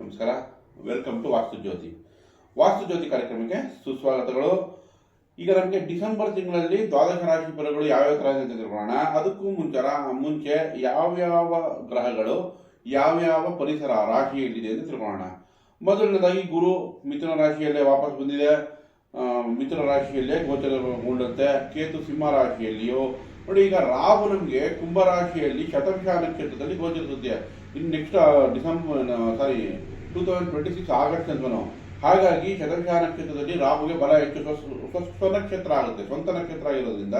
ನಮಸ್ಕಾರ. Welcome to ವಾಸ್ತು ಜ್ಯೋತಿ ವಾಸ್ತು ಜ್ಯೋತಿ ಕಾರ್ಯಕ್ರಮಕ್ಕೆ ಸುಸ್ವಾಗತಗಳು. ಈಗ ನಮಗೆ ಡಿಸೆಂಬರ್ ತಿಂಗಳಲ್ಲಿ ದ್ವಾದಶ ರಾಶಿ ಫಲಗಳು ಯಾವ್ಯಾವ ಥರ ಅಂತ ತಿಳ್ಕೊಳ್ಳೋಣ. ಅದಕ್ಕೂ ಮುಂಚರ ಮುಂಚೆ ಯಾವ್ಯಾವ ಗ್ರಹಗಳು, ಯಾವ್ಯಾವ ಪರಿಸರ ರಾಶಿಯಲ್ಲಿದೆ ಅಂತ ತಿಳ್ಕೊಳ್ಳೋಣ. ಮೊದಲನೇದಾಗಿ ಗುರು ಮಿಥುನ ರಾಶಿಯಲ್ಲೇ ವಾಪಸ್ ಬಂದಿದೆ. ಮಿಥುನ ರಾಶಿಯಲ್ಲೇ ಗೋಚರಗೊಂಡಂತೆ ಕೇತು ಸಿಂಹ ರಾಶಿಯಲ್ಲಿಯೋ ನೋಡಿ, ಈಗ ರಾಹು ನಮಗೆ ಕುಂಭ ರಾಶಿಯಲ್ಲಿ ಶತಭಿಷ ನಕ್ಷತ್ರದಲ್ಲಿ ಗೋಚರಿಸುತ್ತೆ. ಇನ್ನು next December sorry two thousand twenty six August ಅಂತನೋ ಹಾಗಾಗಿ ಶತಭಿಷ ನಕ್ಷತ್ರದಲ್ಲಿ ರಾಹುಗೆ ಬಲ ಹೆಚ್ಚು ಸ್ವನಕ್ಷತ್ರ ಆಗುತ್ತೆ, ಸ್ವಂತ ನಕ್ಷತ್ರ ಆಗಿರೋದ್ರಿಂದ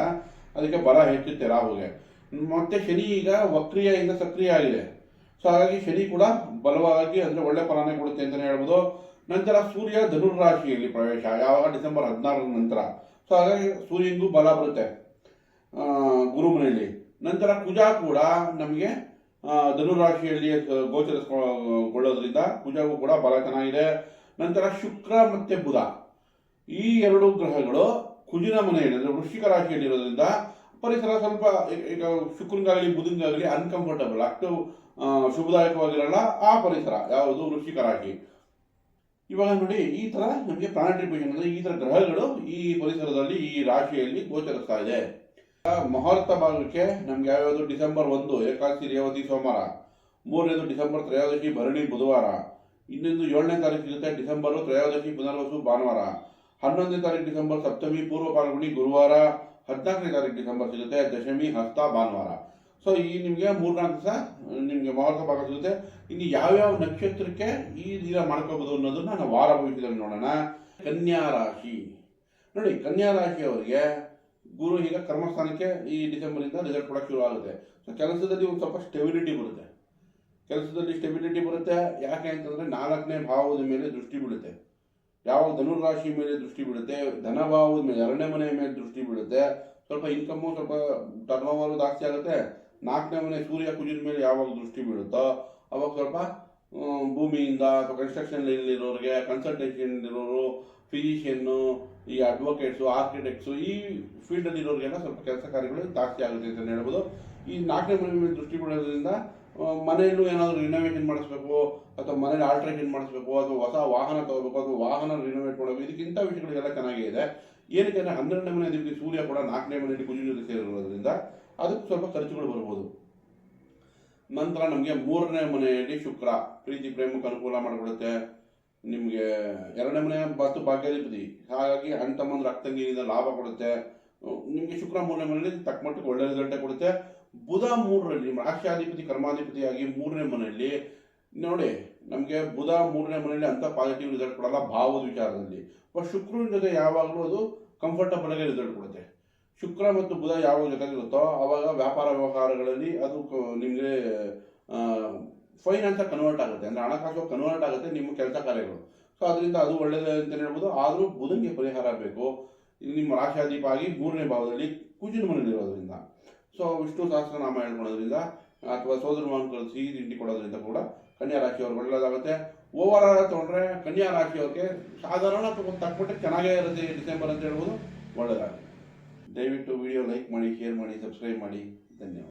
ಅದಕ್ಕೆ ಬಲ ಹೆಚ್ಚುತ್ತೆ ರಾಹುಗೆ. ಮತ್ತೆ ಶನಿ ಈಗ ವಕ್ರಿಯಿಂದ ಸಕ್ರಿಯ ಆಗಿದೆ. ಸೊ ಹಾಗಾಗಿ ಶನಿ ಕೂಡ ಬಲವಾಗಿ ಅಂದ್ರೆ ಒಳ್ಳೆ ಫಲಾನೆ ಕೊಡುತ್ತೆ ಅಂತಲೇ ಹೇಳ್ಬೋದು. ನಂತರ ಸೂರ್ಯ ಧನುರ್ ರಾಶಿಯಲ್ಲಿ ಪ್ರವೇಶ, ಯಾವಾಗ? ಡಿಸೆಂಬರ್ ಹದಿನಾರರ ನಂತರ. ಸೊ ಹಾಗಾಗಿ ಸೂರ್ಯನಿಗೂ ಬಲ ಬರುತ್ತೆ. ಗುರು ಮನೆಯಲ್ಲಿ ನಂತರ ಕುಜ ಕೂಡ ನಮಗೆ ಧನುರಾಶಿಯಲ್ಲಿ ಗೋಚರಿಸ್ಕೊಳ್ಳೋದ್ರಿಂದ ಕುಜಗೂ ಕೂಡ ಬಲ ಚೆನ್ನಾಗಿದೆ. ನಂತರ ಶುಕ್ರ ಮತ್ತೆ ಬುಧ. ಈ ಎರಡು ಗ್ರಹಗಳು ಕುಜಿನ ಮನೆಯಲ್ಲಿ ಅಂದರೆ ವೃಶ್ಚಿಕ ರಾಶಿಯಲ್ಲಿರೋದ್ರಿಂದ ಪರಿಸರ ಸ್ವಲ್ಪ, ಈಗ- ಶುಕ್ರಂಗಾಗಲಿ ಬುಧಂಗಾಗಲಿ ಅನ್ಕಂಫರ್ಟಬಲ್ ಅಷ್ಟು ಶುಭದಾಯಕವಾಗಿರಲ್ಲ, ಆ ಪರಿಸರ ಯಾವುದು ವೃಶ್ಚಿಕ ರಾಶಿ. ಇವಾಗ ನೋಡಿ, ಈ ತರ ನಮಗೆ ಪ್ಲಾನೆಟರಿ ಅಂದರೆ ಈ ತರ ಗ್ರಹಗಳು ಈ ಪರಿಸರದಲ್ಲಿ, ಈ ರಾಶಿಯಲ್ಲಿ ಗೋಚರಿಸ್ತಾ ಇದೆ. ಮುಹೂರ್ತ ಭಾಗಕ್ಕೆ ನಮ್ಗೆ ಯಾವ್ಯಾವುದು ಡಿಸೆಂಬರ್ ಒಂದು, ಏಕಾದಶಿ, ರೇವತಿ, ಸೋಮವಾರ. ಮೂರನೇದು ಡಿಸೆಂಬರ್, ತ್ರಯೋದಶಿ, ಭರಣಿ, ಬುಧವಾರ. ಇನ್ನೊಂದು ಏಳನೇ ತಾರೀಕು ಸಿಗುತ್ತೆ ಡಿಸೆಂಬರ್, ತ್ರಯೋದಶಿ, ಪುನರ್ವಸು, ಭಾನುವಾರ. ಹನ್ನೊಂದನೇ ತಾರೀಕು ಡಿಸೆಂಬರ್, ಸಪ್ತಮಿ, ಪೂರ್ವ ಪಾಲ್ಗುಣಿ, ಗುರುವಾರ. ಹದಿನಾಲ್ಕನೇ ತಾರೀಕು ಡಿಸೆಂಬರ್ ಸಿಗುತ್ತೆ, ದಶಮಿ, ಹಸ್ತ, ಭಾನುವಾರ. ಸೊ ಈ ನಿಮಗೆ ಮೂರ್ನಾಲ್ಕು ದಿವಸ ನಿಮಗೆ ಮುಹೂರ್ತ ಭಾಗ ಸಿಗುತ್ತೆ. ಇನ್ನು ಯಾವ್ಯಾವ ನಕ್ಷತ್ರಕ್ಕೆ ಈ ದಿನ ಮಾಡ್ಕೋಬಹುದು ಅನ್ನೋದನ್ನ ನಾವು ವಾರ ಭವಿಷ್ಯದಲ್ಲಿ ನೋಡೋಣ. ಕನ್ಯಾ ರಾಶಿ. ನೋಡಿ, ಕನ್ಯಾ ರಾಶಿಯವರಿಗೆ ಗುರು ಈಗ ಕರ್ಮಸ್ಥಾನಕ್ಕೆ ಈ ಡಿಸೆಂಬರಿಂದ ರಿಸಲ್ಟ್ ಕೊಡಕ್ಕೆ ಶುರು ಆಗುತ್ತೆ. ಸೊ ಕೆಲಸದಲ್ಲಿ ಒಂದು ಸ್ವಲ್ಪ ಸ್ಟೆಬಿಲಿಟಿ ಬರುತ್ತೆ. ಕೆಲಸದಲ್ಲಿ ಸ್ಟೆಬಿಲಿಟಿ ಬರುತ್ತೆ. ಯಾಕೆ ಅಂತಂದ್ರೆ ನಾಲ್ಕನೇ ಭಾವದ ಮೇಲೆ ದೃಷ್ಟಿ ಬೀಳುತ್ತೆ. ಯಾವಾಗ ಧನುರ್ ರಾಶಿ ಮೇಲೆ ದೃಷ್ಟಿ ಬೀಳುತ್ತೆ? ಧನಭಾವದ ಮೇಲೆ, ಎರಡನೇ ಮನೆಯ ಮೇಲೆ ದೃಷ್ಟಿ ಬೀಳುತ್ತೆ. ಸ್ವಲ್ಪ ಇನ್ಕಮ್ಮು ಸ್ವಲ್ಪ ಟರ್ನ್ ಓವರ್ ಜಾಸ್ತಿ ಆಗುತ್ತೆ. ನಾಲ್ಕನೇ ಮನೆ ಸೂರ್ಯ ಕುಜಿನ ಮೇಲೆ ಯಾವಾಗ ದೃಷ್ಟಿ ಬೀಳುತ್ತೋ, ಅವಾಗ ಸ್ವಲ್ಪ ಭೂಮಿಯಿಂದ ಅಥವಾ ಕನ್ಸ್ಟ್ರಕ್ಷನ್ ಇರೋರಿಗೆ ಕನ್ಸಲ್ಟೇಷನ್ ಇರೋರು ಫಿಸಿಷಿಯನ್ನು ಈ ಅಡ್ವೊಕೇಟ್ಸು ಆರ್ಕಿಟೆಕ್ಟ್ಸು ಈ ಫೀಲ್ಡಲ್ಲಿ ಇರೋರಿಗೆಲ್ಲ ಸ್ವಲ್ಪ ಕೆಲಸ ಕಾರ್ಯಗಳು ಜಾಸ್ತಿ ಆಗುತ್ತೆ ಅಂತ ಹೇಳ್ಬೋದು. ಈ ನಾಲ್ಕನೇ ಮನೆ ದೃಷ್ಟಿ ಬೀಳೋದ್ರಿಂದ ಆ, ಮನೆಯಲ್ಲೂ ಏನಾದರೂ ರಿನೋವೇಷನ್ ಮಾಡಿಸ್ಬೇಕು ಅಥವಾ ಮನೇಲಿ ಆಲ್ಟ್ರೇಷನ್ ಮಾಡಿಸ್ಬೇಕು ಅಥವಾ ಹೊಸ ವಾಹನ ತಗೋಬೇಕು ಅಥವಾ ವಾಹನ ರಿನೋವೇಟ್ ಮಾಡಬೇಕು ಇದಕ್ಕಿಂತ ವಿಷಯಗಳಿಗೆಲ್ಲ ಚೆನ್ನಾಗಿದೆ. ಏನಕ್ಕೆ ಅಂದರೆ ಹನ್ನೆರಡನೇ ಮನೆ ಸೂರ್ಯ ಕೂಡ ನಾಲ್ಕನೇ ಮನೆಯಲ್ಲಿ ಕುಜಿ ಜೊತೆ ಸೇರಿರೋದ್ರಿಂದ ಅದಕ್ಕೆ ಸ್ವಲ್ಪ ಖರ್ಚುಗಳು ಬರ್ಬೋದು. ನಂತರ ನಮಗೆ ಮೂರನೇ ಮನೆಯಲ್ಲಿ ಶುಕ್ರ. ಪ್ರೀತಿ ಪ್ರೇಮಕ್ಕೆ ಅನುಕೂಲ ಮಾಡಿಕೊಡುತ್ತೆ ನಿಮಗೆ ಎರಡನೇ ಮನೆ ಬಸ್ತು ಭಾಗ್ಯಾಧಿಪತಿ. ಹಾಗಾಗಿ ಅಣ್ಣ ತಮ್ಮಂದ್ರ ಲಾಭ ಕೊಡುತ್ತೆ. ನಿಮಗೆ ಶುಕ್ರ ಮೂರನೇ ಮನೆಯಲ್ಲಿ ತಕ್ಕಮಟ್ಟಿಗೆ ಒಳ್ಳೆ ರಿಸಲ್ಟೇ ಕೊಡುತ್ತೆ. ಬುಧ ಮೂರರಲ್ಲಿ ರಾಷ್ಟ್ರಾಧಿಪತಿ, ಕರ್ಮಾಧಿಪತಿಯಾಗಿ ಮೂರನೇ ಮನೆಯಲ್ಲಿ, ನೋಡಿ, ನಮಗೆ ಬುಧ ಮೂರನೇ ಮನೆಯಲ್ಲಿ ಅಂಥ ಪಾಸಿಟಿವ್ ರಿಸಲ್ಟ್ ಕೊಡಲ್ಲ, ಭಾವದ ವಿಚಾರದಲ್ಲಿ. ಬಟ್ ಶುಕ್ರನ ಜೊತೆ ಯಾವಾಗಲೂ ಅದು ಕಂಫರ್ಟಬಲ್ ಆಗಿ ರಿಸಲ್ಟ್ ಕೊಡುತ್ತೆ. ಶುಕ್ರ ಮತ್ತು ಬುಧ ಯಾವ ಜೊತೆಗಿರುತ್ತೋ ಆವಾಗ ವ್ಯಾಪಾರ ವ್ಯವಹಾರಗಳಲ್ಲಿ ಅದು ನಿಮಗೆ ಫೈನ್ ಅಂತ ಕನ್ವರ್ಟ್ ಆಗುತ್ತೆ. ಅಂದರೆ ಹಣಕಾಸು ಕನ್ವರ್ಟ್ ಆಗುತ್ತೆ ನಿಮ್ಮ ಕೆಲಸ ಕಾರ್ಯಗಳು. ಸೊ ಅದರಿಂದ ಅದು ಒಳ್ಳೆಯದು ಅಂತ ಹೇಳ್ಬೋದು. ಆದರೂ ಬುಧನಿಗೆ ಪರಿಹಾರ ಬೇಕು. ನಿಮ್ಮ ರಾಶಾದೀಪ ಆಗಿ ಮೂರನೇ ಭಾವದಲ್ಲಿ ಕುಜಿನ ಮನೆಯಲ್ಲಿರೋದ್ರಿಂದ ಸೊ ವಿಷ್ಣು ಸಹಸ್ರನಾಮ ಹೇಳ್ಕೊಳೋದ್ರಿಂದ ಅಥವಾ ಸೋದರ ಮಾವನ ಸಿಹಿ ತಿಂಡಿ ಕೊಡೋದ್ರಿಂದ ಕೂಡ ಕನ್ಯಾ ರಾಶಿಯವ್ರಿಗೆ ಒಳ್ಳೆಯದಾಗುತ್ತೆ ಓವರ್ ಆಲ್ ತೊಗೊಂಡ್ರೆ ಕನ್ಯಾ ರಾಶಿಯವ್ರಿಗೆ ಸಾಧಾರಣ ತಕ್ಕಬಿಟ್ಟು ಚೆನ್ನಾಗೇ ಇರುತ್ತೆ ಡಿಸೆಂಬರ್ ಅಂತ ಹೇಳ್ಬೋದು. ಒಳ್ಳೆಯದಾಗುತ್ತೆ ದಯವಿಟ್ಟು ವಿಡಿಯೋ ಲೈಕ್ ಮಾಡಿ ಶೇರ್ ಮಾಡಿ ಸಬ್ಸ್ಕ್ರೈಬ್ ಮಾಡಿ. ಧನ್ಯವಾದ.